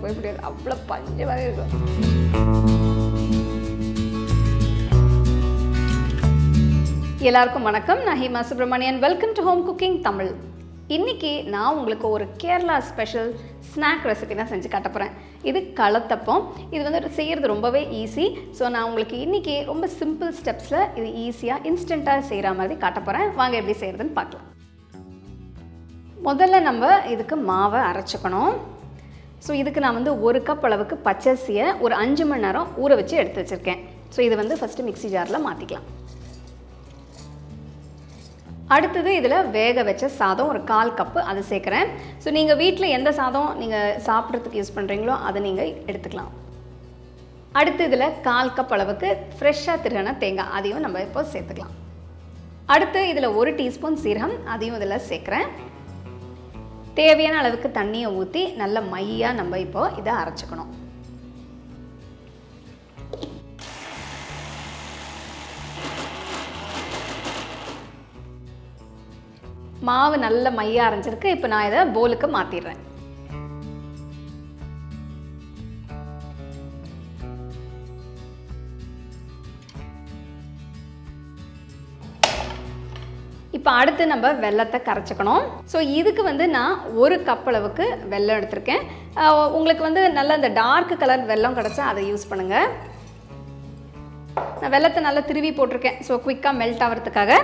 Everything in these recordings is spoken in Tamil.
இருக்கவே முடியாது அவ்வளோ பஞ்சமாக இருக்கும் எல்லாருக்கும் வணக்கம். நான் Hema Subramanian welcome to home cooking Tamil இன்றைக்கி நான் உங்களுக்கு ஒரு கேரளா ஸ்பெஷல் ஸ்நாக் ரெசிபி தான் செஞ்சு காட்ட போகிறேன் இது களத்தப்பம் இது வந்து செய்கிறது ரொம்பவே ஈஸி ஸோ நான் உங்களுக்கு இன்றைக்கி ரொம்ப சிம்பிள் ஸ்டெப்ஸில் இது ஈஸியாக இன்ஸ்டண்ட்டாக செய்கிற மாதிரி காட்ட போகிறேன் வாங்க எப்படி செய்கிறதுன்னு பார்க்கலாம். முதல்ல நம்ம இதுக்கு மாவை அரைச்சிக்கணும். ஸோ இதுக்கு நான் வந்து ஒரு கப் அளவுக்கு பச்சரிசியை ஒரு அஞ்சு மணி நேரம் ஊற வச்சு எடுத்து வச்சுருக்கேன். ஸோ இது வந்து ஃபஸ்ட்டு மிக்ஸி ஜாரில் மாற்றிக்கலாம் அடுத்தது இதில் வேக வச்ச சாதம் ஒரு கால் கப்பு அதை சேர்க்குறேன். ஸோ நீங்கள் வீட்டில் எந்த சாதம் நீங்கள் சாப்பிட்றதுக்கு யூஸ் பண்ணுறீங்களோ அதை நீங்கள் எடுத்துக்கலாம். அடுத்து இதில் கால் கப் அளவுக்கு ஃப்ரெஷ்ஷாக திருகின தேங்காய் அதையும் நம்ம இப்போ சேர்த்துக்கலாம். அடுத்து இதில் ஒரு டீஸ்பூன் சீரகம் அதையும் இதில் சேர்க்குறேன். தேவையான அளவுக்கு தண்ணியை ஊற்றி நல்ல மையாக நம்ம இப்போ இதை அரைச்சிக்கணும். மாவு நல்ல மையாக அரைஞ்சிருக்கு. இப்போ நான் இதை போலுக்கு மாற்றிடுறேன் இப்போ அடுத்து நம்ம வெள்ளத்தை கரைச்சிக்கணும். ஸோ இதுக்கு வந்து நான் ஒரு கப் அளவுக்கு வெல்லம் எடுத்திருக்கேன். உங்களுக்கு வந்து நல்ல இந்த டார்க் கலர் வெல்லம் கிடச்சா அதை யூஸ் பண்ணுங்கள் நான் வெள்ளத்தை நல்லா திருவி போட்டிருக்கேன். ஸோ குயிக்காக மெல்ட் ஆகிறதுக்காக.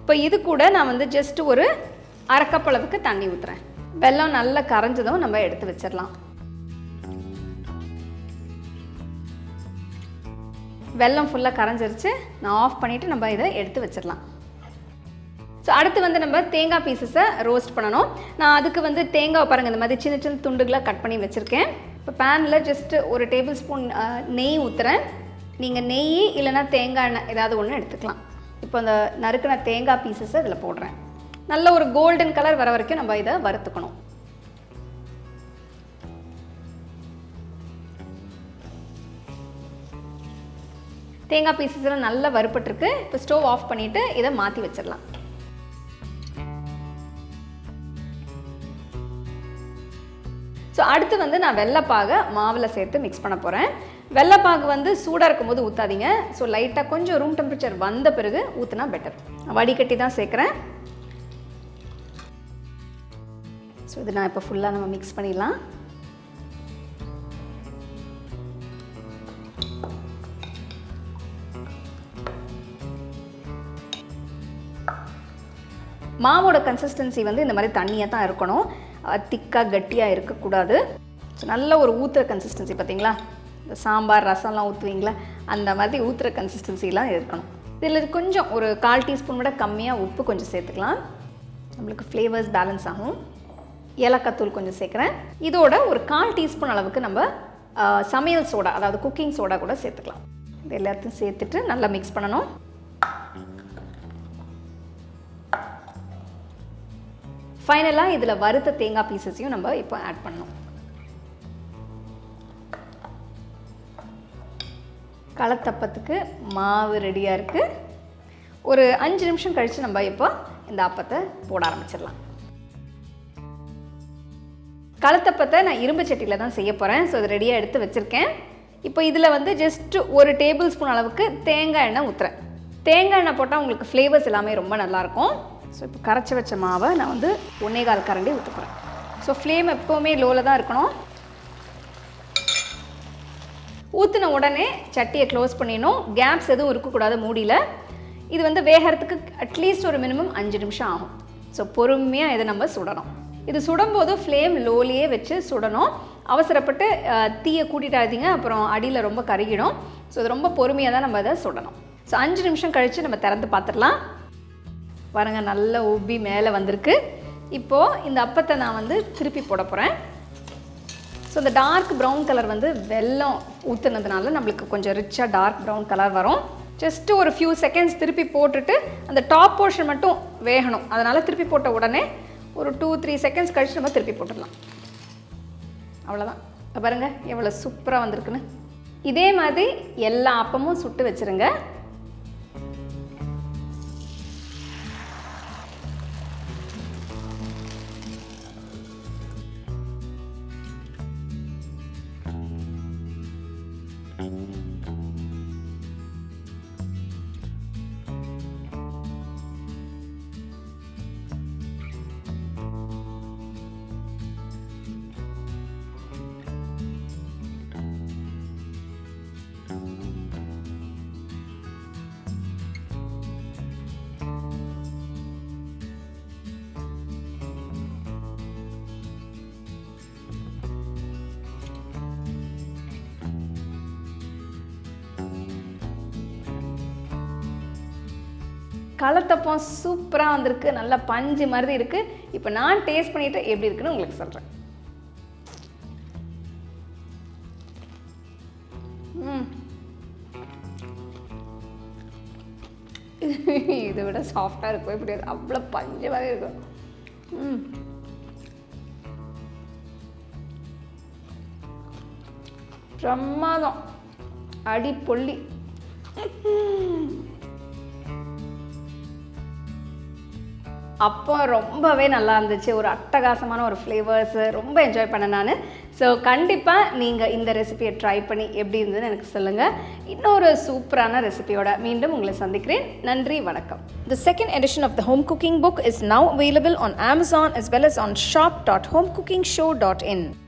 இப்போ இது கூட நான் வந்து ஜஸ்ட் ஒரு அரை அளவுக்கு தண்ணி ஊற்றுறேன் வெல்லம் நல்லா கரைஞ்சதும் நம்ம எடுத்து வச்சிடலாம். வெல்லம் ஃபுல்லாக கரைஞ்சிருச்சு. நான் ஆஃப் பண்ணிவிட்டு நம்ம இதை எடுத்து வச்சிடலாம். ஸோ அடுத்து வந்து நம்ம தேங்காய் பீசஸை ரோஸ்ட் பண்ணணும். நான் அதுக்கு வந்து தேங்காய் பாருங்கள் இந்த மாதிரி சின்ன சின்ன துண்டுகளாக கட் பண்ணி வச்சுருக்கேன். இப்போ பேனில் ஜஸ்ட்டு ஒரு டேபிள் ஸ்பூன் நெய் ஊற்றுறேன் நீங்கள் நெய் இல்லைன்னா தேங்காய் எண்ணெய் ஏதாவது ஒன்று எடுத்துக்கலாம். இப்போ அந்த நறுக்கின தேங்காய் பீசஸை இதில் போடுறேன். நல்ல ஒரு கோல்டன் கலர் வர வரைக்கும் நம்ம இதை வறுத்துக்கணும். தேங்காய் பீசஸ்லாம் நல்லா வறுப்பட்டுருக்கு இப்போ ஸ்டவ் ஆஃப் பண்ணிவிட்டு இதை மாற்றி வச்சிடலாம். ஸோ அடுத்து வந்து நான் வெள்ளைப்பாகை மாவில் சேர்த்து மிக்ஸ் பண்ண போகிறேன் வெள்ளைப்பாகு வந்து சூடாக இருக்கும்போது ஊற்றாதீங்க ஸோ லைட்டாக கொஞ்சம் ரூம் டெம்பரேச்சர் வந்த பிறகு ஊற்றினா பெட்டர் வடிகட்டி தான் சேர்க்குறேன். ஸோ இது நான் இப்போ ஃபுல்லாக நம்ம மிக்ஸ் பண்ணிடலாம். மாவோட கன்சிஸ்டன்சி வந்து இந்த மாதிரி தண்ணியாக தான் இருக்கணும். திக்காக கட்டியாக இருக்கக்கூடாது. நல்ல ஒரு ஊற்றுற கன்சிஸ்டன்சி பார்த்தீங்களா? இந்த சாம்பார் ரசம்லாம் ஊற்றுவீங்களா அந்த மாதிரி ஊற்றுற கன்சிஸ்டன்சிலாம் இருக்கணும். இதில் கொஞ்சம் ஒரு கால் டீஸ்பூன் விட கம்மியாக உப்பு கொஞ்சம் சேர்த்துக்கலாம். நம்மளுக்கு ஃப்ளேவர்ஸ் பேலன்ஸ் ஆகும். ஏலக்காய் தூள் கொஞ்சம் சேர்க்குறேன். இதோட ஒரு கால் டீஸ்பூன் அளவுக்கு நம்ம சமையல் சோடா அதாவது குக்கிங் சோடா கூட சேர்த்துக்கலாம். இது எல்லாத்தையும் சேர்த்துட்டு நல்லா மிக்ஸ் பண்ணணும். ஃபைனலாக இதில் வறுத்த தேங்காய் பீசஸையும் நம்ம இப்போ ஆட் பண்ணணும். களத்தப்பத்துக்கு மாவு ரெடியாக இருக்குது ஒரு அஞ்சு நிமிஷம் கழித்து நம்ம இப்போ இந்த அப்பத்தை போட ஆரம்பிச்சிடலாம். களத்தப்பத்தை நான் இரும்பு சட்டியில் தான் செய்ய போகிறேன் ஸோ அது ரெடியாக எடுத்து வச்சுருக்கேன். இப்போ இதில் வந்து ஜஸ்ட் ஒரு டேபிள் ஸ்பூன் அளவுக்கு தேங்காய் எண்ணெய் ஊற்றுறேன் தேங்காய் எண்ணெய் போட்டால் உங்களுக்கு ஃப்ளேவர்ஸ் எல்லாமே ரொம்ப நல்லாயிருக்கும் ஸோ இப்போ கரைச்சி வச்ச மாவை நான் வந்து ஒன்றே கால் கரண்டி ஊற்றுக்குறேன் ஸோ ஃப்ளேம் எப்போவுமே லோவில் தான் இருக்கணும். ஊற்றின உடனே சட்டியை க்ளோஸ் பண்ணிடணும். கேப்ஸ் எதுவும் இருக்கக்கூடாது மூடியில். இது வந்து வேகிறதுக்கு அட்லீஸ்ட் ஒரு மினிமம் அஞ்சு நிமிஷம் ஆகும். ஸோ பொறுமையாக இதை நம்ம சுடணும். இது சுடும்போது ஃப்ளேம் லோலியே வச்சு சுடணும். அவசரப்பட்டு தீயை கூட்டிட்டாதீங்க அப்புறம் அடியில் ரொம்ப கருகிடும். ஸோ இது ரொம்ப பொறுமையாக தான் நம்ம அதை சுடணும். ஸோ அஞ்சு நிமிஷம் கழித்து நம்ம திறந்து பார்த்துடலாம். பாருங்க நல்ல உப்பி மேலே வந்திருக்கு. இப்போது இந்த அப்பத்தை நான் வந்து திருப்பி போட போகிறேன் ஸோ இந்த டார்க் ப்ரௌன் கலர் வந்து வெல்லம் ஊற்றுனதுனால நம்மளுக்கு கொஞ்சம் ரிச்சாக டார்க் ப்ரௌன் கலர் வரும். ஜஸ்ட்டு ஒரு ஃபியூ செகண்ட்ஸ் திருப்பி போட்டுட்டு அந்த டாப் போர்ஷன் மட்டும் வேகணும். அதனால் திருப்பி போட்ட உடனே ஒரு டூ த்ரீ செகண்ட்ஸ் கழிச்சு நம்ம திருப்பி போட்டுடலாம். அவ்வளோதான் பாருங்கள் எவ்வளோ சூப்பராக வந்திருக்குன்னு. இதே மாதிரி எல்லா அப்பமும் சுட்டு வச்சுருங்க. கலத்தப்பம் சூப்பராக வந்திருக்கு. நல்லா பஞ்சு மாதிரி இருக்குது இப்போ நான் டேஸ்ட் பண்ணிவிட்டு எப்படி இருக்குன்னு உங்களுக்கு சொல்கிறேன் ம். இதை விட சாஃப்டாக இருக்கவே இப்படி அவ்வளோ பஞ்சு மாதிரி இருக்கும். ம். பிரமாதம். அடி பொல்லி. அப்போ ரொம்பவே நல்லா இருந்துச்சு. ஒரு அட்டகாசமான ஒரு ஃப்ளேவர்ஸு ரொம்ப என்ஜாய் பண்ணேன் நான். ஸோ கண்டிப்பாக நீங்கள் இந்த ரெசிபியை ட்ரை பண்ணி எப்படி இருந்ததுன்னு எனக்கு சொல்லுங்கள் இன்னொரு சூப்பரான ரெசிபியோட மீண்டும் உங்களை சந்திக்கிறேன். நன்றி வணக்கம். The second edition of the on Amazon is well now on shop dot as well as on shop.homecookingshow.in.